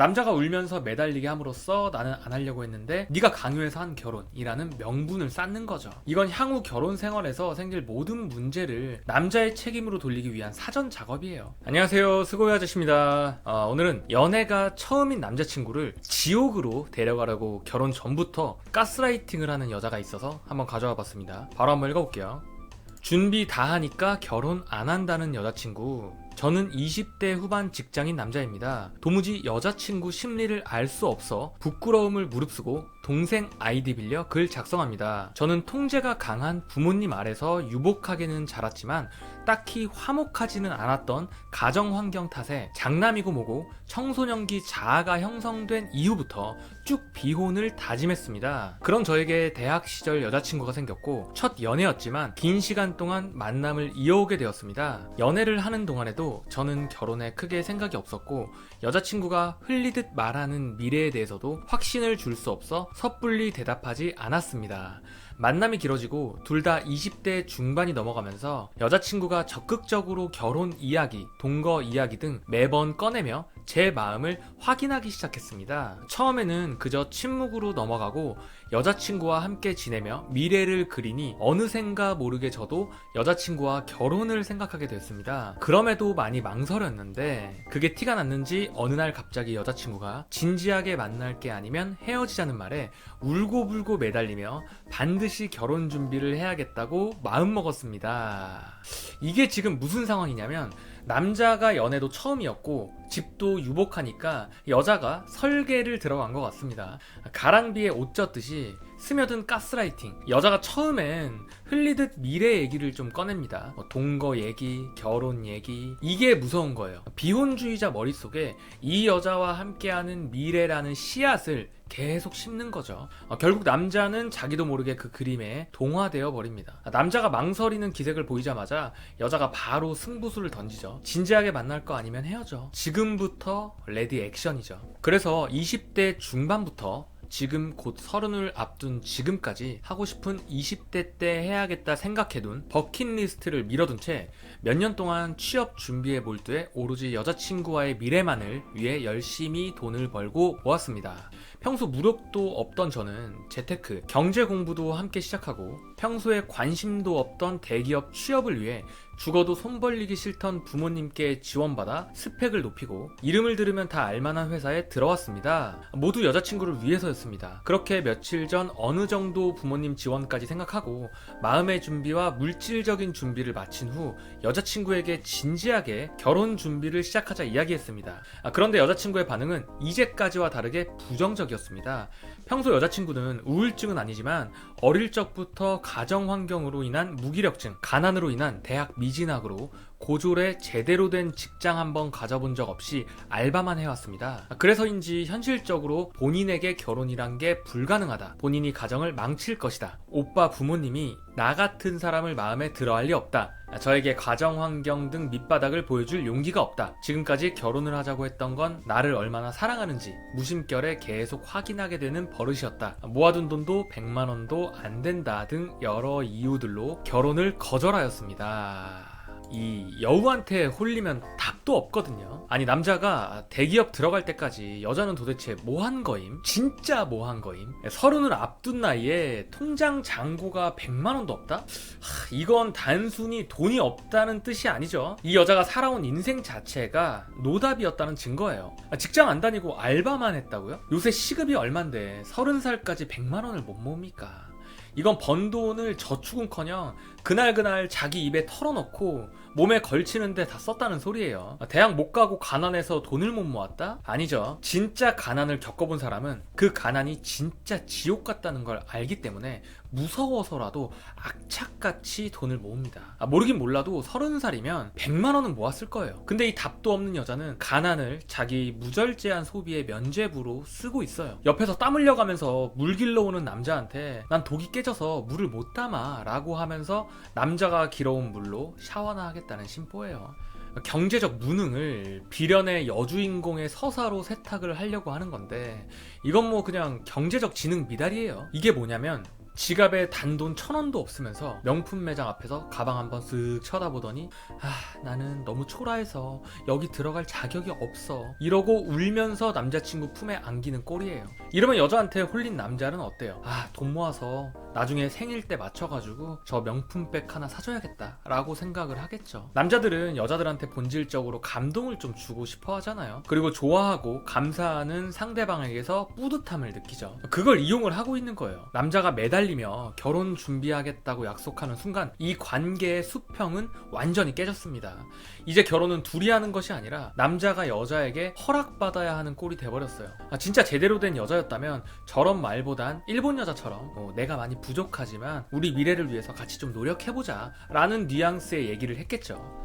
남자가 울면서 매달리게 함으로써 나는 안 하려고 했는데 네가 강요해서 한 결혼이라는 명분을 쌓는 거죠. 이건 향후 결혼 생활에서 생길 모든 문제를 남자의 책임으로 돌리기 위한 사전 작업이에요. 안녕하세요, 스고이 아저씨입니다. 어, 오늘은 연애가 처음인 남자친구를 지옥으로 데려가려고 결혼 전부터 가스라이팅을 하는 여자가 있어서 한번 가져와 봤습니다. 바로 한번 읽어볼게요. 준비 다 하니까 결혼 안 한다는 여자친구. 저는 20대 후반 직장인 남자입니다. 도무지 여자친구 심리를 알 수 없어 부끄러움을 무릅쓰고 동생 아이디 빌려 글 작성합니다. 저는 통제가 강한 부모님 아래서 유복하게는 자랐지만 딱히 화목하지는 않았던 가정 환경 탓에 장남이고 뭐고 청소년기 자아가 형성된 이후부터 쭉 비혼을 다짐했습니다. 그런 저에게 대학 시절 여자친구가 생겼고 첫 연애였지만 긴 시간 동안 만남을 이어오게 되었습니다. 연애를 하는 동안에도 저는 결혼에 크게 생각이 없었고 여자친구가 흘리듯 말하는 미래에 대해서도 확신을 줄 수 없어 섣불리 대답하지 않았습니다. 만남이 길어지고 둘 다 20대 중반이 넘어가면서 여자친구가 적극적으로 결혼 이야기, 동거 이야기 등 매번 꺼내며 제 마음을 확인하기 시작했습니다. 처음에는 그저 침묵으로 넘어가고 여자친구와 함께 지내며 미래를 그리니 어느샌가 모르게 저도 여자친구와 결혼을 생각하게 됐습니다. 그럼에도 많이 망설였는데 그게 티가 났는지 어느 날 갑자기 여자친구가 진지하게 만날 게 아니면 헤어지자는 말에 울고불고 매달리며 반드시 결혼 준비를 해야겠다고 마음먹었습니다. 이게 지금 무슨 상황이냐면 남자가 연애도 처음이었고 집도 유복하니까 여자가 설계를 들어간 것 같습니다. 가랑비에 옷 젖듯이 스며든 가스라이팅. 여자가 처음엔 흘리듯 미래 얘기를 좀 꺼냅니다. 뭐 동거 얘기, 결혼 얘기. 이게 무서운 거예요. 비혼주의자 머릿속에 이 여자와 함께하는 미래라는 씨앗을 계속 심는 거죠. 어, 결국 남자는 자기도 모르게 그 그림에 동화되어 버립니다. 아, 남자가 망설이는 기색을 보이자마자 여자가 바로 승부수를 던지죠. 진지하게 만날 거 아니면 헤어져. 지금부터 레디 액션이죠. 그래서 20대 중반부터 지금 곧 서른을 앞둔 지금까지 하고 싶은 20대 때 해야겠다 생각해둔 버킷리스트를 밀어둔 채 몇 년 동안 취업 준비에 몰두해 오로지 여자친구와의 미래만을 위해 열심히 돈을 벌고 모았습니다. 평소 무력도 없던 저는 재테크, 경제 공부도 함께 시작하고 평소에 관심도 없던 대기업 취업을 위해 죽어도 손 벌리기 싫던 부모님께 지원받아 스펙을 높이고 이름을 들으면 다 알만한 회사에 들어왔습니다. 모두 여자친구를 위해서였습니다. 그렇게 며칠 전 어느 정도 부모님 지원까지 생각하고 마음의 준비와 물질적인 준비를 마친 후 여자친구에게 진지하게 결혼 준비를 시작하자 이야기했습니다. 아, 그런데 여자친구의 반응은 이제까지와 다르게 부정적 이었습니다. 평소 여자친구는 우울증은 아니지만 어릴 적부터 가정 환경으로 인한 무기력증, 가난으로 인한 대학 미진학으로 고졸에 제대로 된 직장 한번 가져본 적 없이 알바만 해왔습니다. 그래서인지 현실적으로 본인에게 결혼이란 게 불가능하다. 본인이 가정을 망칠 것이다. 오빠 부모님이 나 같은 사람을 마음에 들어 할 리 없다. 저에게 가정 환경 등 밑바닥을 보여줄 용기가 없다. 지금까지 결혼을 하자고 했던 건 나를 얼마나 사랑하는지 무심결에 계속 확인하게 되는 버릇이었다. 모아둔 돈도 100만 원도 안 된다 등 여러 이유들로 결혼을 거절하였습니다. 이 여우한테 홀리면 답도 없거든요. 아니 남자가 대기업 들어갈 때까지 여자는 도대체 뭐 한 거임? 진짜 뭐 한 거임? 서른을 앞둔 나이에 통장 잔고가 100만 원도 없다? 하, 이건 단순히 돈이 없다는 뜻이 아니죠. 이 여자가 살아온 인생 자체가 노답이었다는 증거예요. 아, 직장 안 다니고 알바만 했다고요? 요새 시급이 얼만데 서른 살까지 100만 원을 못 모읍니까? 이건 번 돈을 저축은커녕 그날그날 자기 입에 털어놓고 몸에 걸치는데 다 썼다는 소리예요. 대학 못 가고 가난해서 돈을 못 모았다? 아니죠. 진짜 가난을 겪어본 사람은 그 가난이 진짜 지옥 같다는 걸 알기 때문에 무서워서라도 악착같이 돈을 모읍니다. 아, 모르긴 몰라도 서른 살이면 100만 원은 모았을 거예요. 근데 이 답도 없는 여자는 가난을 자기 무절제한 소비의 면죄부로 쓰고 있어요. 옆에서 땀 흘려가면서 물 길러 오는 남자한테 난 독이 깨져서 물을 못 담아 라고 하면서 남자가 길어온 물로 샤워나 하겠다는 심보예요. 경제적 무능을 비련의 여주인공의 서사로 세탁을 하려고 하는 건데 이건 뭐 그냥 경제적 지능 미달이에요. 이게 뭐냐면 지갑에 단돈 천 원도 없으면서 명품 매장 앞에서 가방 한번 쓱 쳐다보더니 아 나는 너무 초라해서 여기 들어갈 자격이 없어. 이러고 울면서 남자친구 품에 안기는 꼴이에요. 이러면 여자한테 홀린 남자는 어때요? 아 돈 모아서 나중에 생일 때 맞춰가지고 저 명품백 하나 사줘야겠다 라고 생각을 하겠죠. 남자들은 여자들한테 본질적으로 감동을 좀 주고 싶어 하잖아요. 그리고 좋아하고 감사하는 상대방에게서 뿌듯함을 느끼죠. 그걸 이용을 하고 있는 거예요. 남자가 매달리 며 결혼 준비하겠다고 약속하는 순간 이 관계의 수평은 완전히 깨졌습니다 이제 결혼은 둘이 하는 것이 아니라 남자가 여자에게 허락받아야 하는 꼴이 돼버렸어요 아, 진짜 제대로 된 여자였다면 저런 말보단 일본 여자처럼 어, 내가 많이 부족하지만 우리 미래를 위해서 같이 좀 노력해보자 라는 뉘앙스의 얘기를 했겠죠.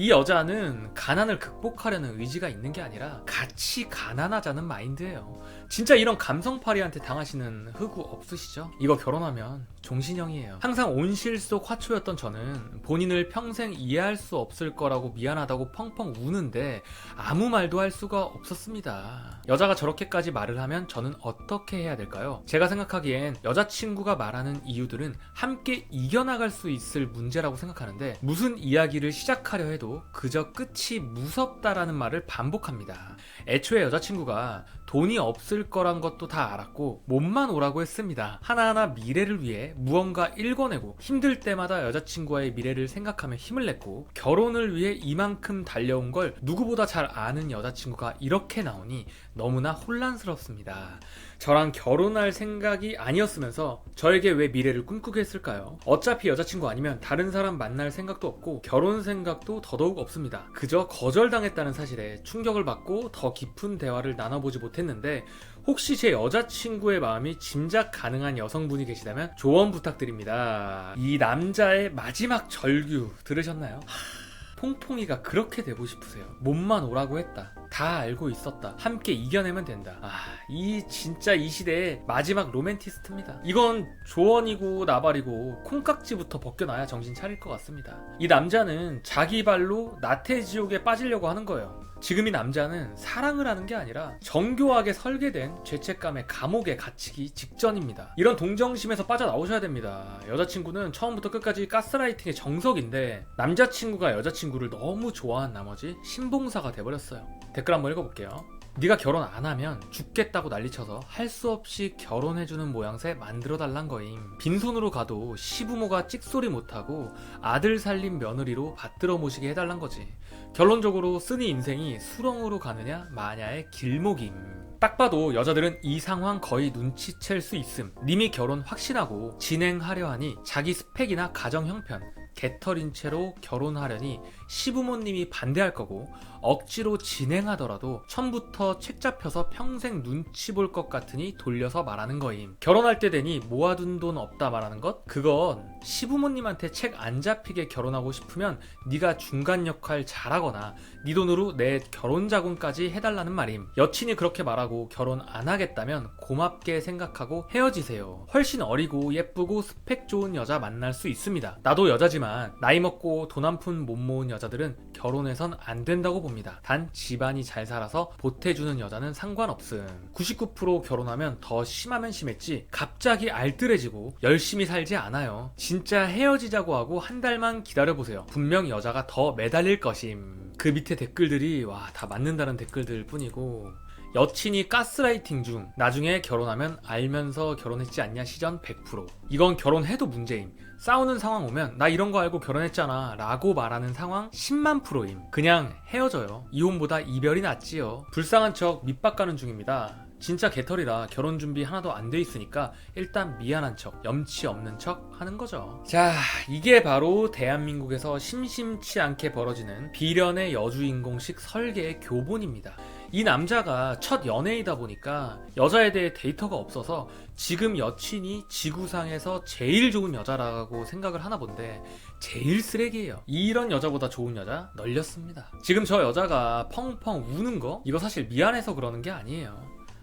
이 여자는 가난을 극복하려는 의지가 있는 게 아니라 같이 가난하자는 마인드예요. 진짜 이런 감성파리한테 당하시는 흑우 없으시죠? 이거 결혼하면 종신형이에요. 항상 온실 속 화초였던 저는 본인을 평생 이해할 수 없을 거라고 미안하다고 펑펑 우는데 아무 말도 할 수가 없었습니다. 여자가 저렇게까지 말을 하면 저는 어떻게 해야 될까요? 제가 생각하기엔 여자친구가 말하는 이유들은 함께 이겨나갈 수 있을 문제라고 생각하는데 무슨 이야기를 시작하려 해도 그저 끝이 무섭다라는 말을 반복합니다. 애초에 여자친구가 돈이 없을 거란 것도 다 알았고 몸만 오라고 했습니다. 하나하나 미래를 위해 무언가 읽어내고 힘들 때마다 여자친구와의 미래를 생각하며 힘을 냈고 결혼을 위해 이만큼 달려온 걸 누구보다 잘 아는 여자친구가 이렇게 나오니 너무나 혼란스럽습니다. 저랑 결혼할 생각이 아니었으면서 저에게 왜 미래를 꿈꾸게 했을까요? 어차피 여자친구 아니면 다른 사람 만날 생각도 없고 결혼 생각도 더더욱 없습니다. 그저 거절당했다는 사실에 충격을 받고 더 깊은 대화를 나눠보지 못했는데 혹시 제 여자친구의 마음이 짐작 가능한 여성분이 계시다면 조언 부탁드립니다. 이 남자의 마지막 절규 들으셨나요? 퐁퐁이가 그렇게 되고 싶으세요. 몸만 오라고 했다. 다 알고 있었다. 함께 이겨내면 된다. 아, 이 진짜 이 시대의 마지막 로맨티스트입니다. 이건 조언이고 나발이고 콩깍지부터 벗겨놔야 정신 차릴 것 같습니다. 이 남자는 자기 발로 나태지옥에 빠지려고 하는 거예요. 지금 이 남자는 사랑을 하는 게 아니라 정교하게 설계된 죄책감의 감옥에 갇히기 직전입니다. 이런 동정심에서 빠져나오셔야 됩니다. 여자친구는 처음부터 끝까지 가스라이팅의 정석인데 남자친구가 여자친구를 너무 좋아한 나머지 신봉사가 돼버렸어요. 댓글 한번 읽어볼게요. 네가 결혼 안 하면 죽겠다고 난리쳐서 할 수 없이 결혼해주는 모양새 만들어달란 거임. 빈손으로 가도 시부모가 찍소리 못하고 아들 살림 며느리로 받들어 모시게 해달란 거지. 결론적으로 쓰니 인생이 수렁으로 가느냐 마냐의 길목임. 딱 봐도 여자들은 이 상황 거의 눈치챌 수 있음. 님이 결혼 확신하고 진행하려 하니 자기 스펙이나 가정 형편, 개털인 채로 결혼하려니 시부모님이 반대할 거고 억지로 진행하더라도 처음부터 책 잡혀서 평생 눈치 볼 것 같으니 돌려서 말하는 거임. 결혼할 때 되니 모아둔 돈 없다 말하는 것? 그건 시부모님한테 책 안 잡히게 결혼하고 싶으면 네가 중간 역할 잘하거나 네 돈으로 내 결혼 자금까지 해달라는 말임. 여친이 그렇게 말하고 결혼 안 하겠다면 고맙게 생각하고 헤어지세요. 훨씬 어리고 예쁘고 스펙 좋은 여자 만날 수 있습니다. 나도 여자지만 나이 먹고 돈 한 푼 못 모은 여자들은 결혼해선 안 된다고 봅니다. 단 집안이 잘 살아서 보태주는 여자는 상관없음. 99% 결혼하면 더 심하면 심했지 갑자기 알뜰해지고 열심히 살지 않아요. 진짜 헤어지자고 하고 한 달만 기다려보세요. 분명 여자가 더 매달릴 것임. 그 밑에 댓글들이 와 다 맞는다는 댓글들 뿐이고 여친이 가스라이팅 중 나중에 결혼하면 알면서 결혼했지 않냐 시전 100% 이건 결혼해도 문제임 싸우는 상황 오면 나 이런 거 알고 결혼했잖아 라고 말하는 상황 10만 프로임 그냥 헤어져요 이혼보다 이별이 낫지요 불쌍한 척 밑밥 가는 중입니다 진짜 개털이라 결혼 준비 하나도 안 돼 있으니까 일단 미안한 척, 염치 없는 척 하는 거죠. 자, 이게 바로 대한민국에서 심심치 않게 벌어지는 비련의 여주인공식 설계의 교본입니다. 이 남자가 첫 연애이다 보니까 여자에 대해 데이터가 없어서 지금 여친이 지구상에서 제일 좋은 여자라고 생각을 하나 본데 제일 쓰레기예요. 이런 여자보다 좋은 여자 널렸습니다. 지금 저 여자가 펑펑 우는 거 이거 사실 미안해서 그러는 게 아니에요.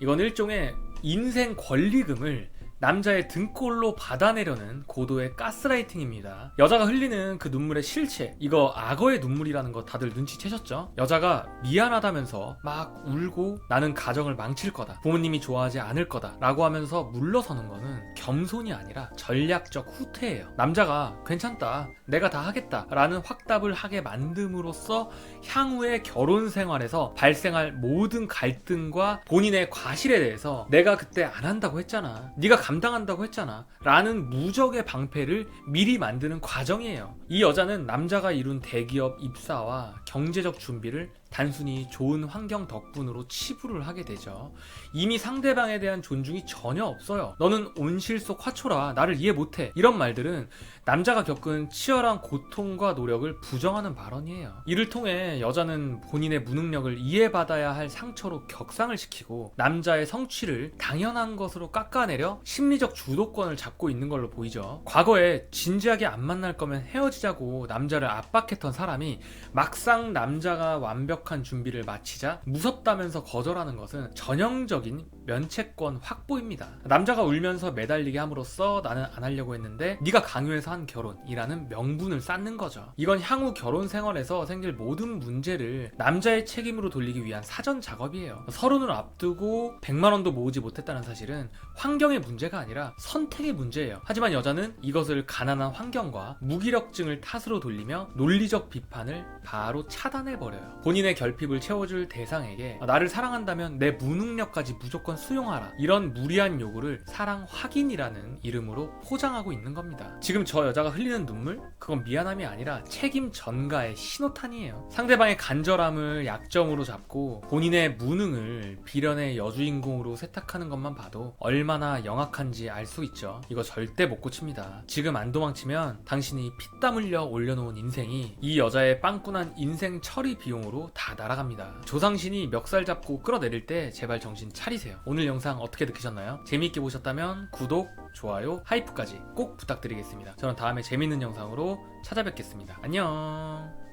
이건 일종의 인생 권리금을 남자의 등골로 받아내려는 고도의 가스라이팅입니다. 여자가 흘리는 그 눈물의 실체, 이거 악어의 눈물이라는 거 다들 눈치채셨죠? 여자가 미안하다면서 막 울고 나는 가정을 망칠 거다. 부모님이 좋아하지 않을 거다. 라고 하면서 물러서는 거는 겸손이 아니라 전략적 후퇴예요. 남자가 괜찮다. 내가 다 하겠다. 라는 확답을 하게 만듦으로써 향후의 결혼 생활에서 발생할 모든 갈등과 본인의 과실에 대해서 내가 그때 안 한다고 했잖아. 네가 감당한다고 했잖아. 라는 무적의 방패를 미리 만드는 과정이에요. 이 여자는 남자가 이룬 대기업 입사와 경제적 준비를 단순히 좋은 환경 덕분으로 치부를 하게 되죠. 이미 상대방에 대한 존중이 전혀 없어요. 너는 온실 속 화초라. 나를 이해 못해. 이런 말들은 남자가 겪은 치열한 고통과 노력을 부정하는 발언이에요. 이를 통해 여자는 본인의 무능력을 이해받아야 할 상처로 격상을 시키고 남자의 성취를 당연한 것으로 깎아내려 심리적 주도권을 잡고 있는 걸로 보이죠. 과거에 진지하게 안 만날 거면 헤어지자고 남자를 압박했던 사람이 막상 남자가 완벽 한 준비를 마치자 무섭다면서 거절하는 것은 전형적인 면책권 확보입니다. 남자가 울면서 매달리게 함으로써 나는 안 하려고 했는데 네가 강요해서 한 결혼이라는 명분을 쌓는 거죠. 이건 향후 결혼 생활에서 생길 모든 문제를 남자의 책임으로 돌리기 위한 사전 작업이에요. 서른을 앞두고 100만 원도 모으지 못했다는 사실은 환경의 문제가 아니라 선택의 문제예요. 하지만 여자는 이것을 가난한 환경과 무기력증을 탓으로 돌리며 논리적 비판을 바로 차단해 버려요. 본인의 결핍을 채워줄 대상에게 나를 사랑한다면 내 무능력까지 무조건 수용하라. 이런 무리한 요구를 사랑 확인이라는 이름으로 포장하고 있는 겁니다. 지금 저 여자가 흘리는 눈물? 그건 미안함이 아니라 책임 전가의 신호탄이에요. 상대방의 간절함을 약점으로 잡고 본인의 무능을 비련의 여주인공으로 세탁하는 것만 봐도 얼마나 영악한지 알 수 있죠. 이거 절대 못 고칩니다. 지금 안 도망치면 당신이 피땀 흘려 올려놓은 인생이 이 여자의 빵꾸난 인생 처리 비용으로 다 날아갑니다. 조상신이 멱살 잡고 끌어내릴 때 제발 정신 차리세요. 오늘 영상 어떻게 느끼셨나요? 재미있게 보셨다면 구독, 좋아요, 하이프까지 꼭 부탁드리겠습니다. 저는 다음에 재밌는 영상으로 찾아뵙겠습니다. 안녕!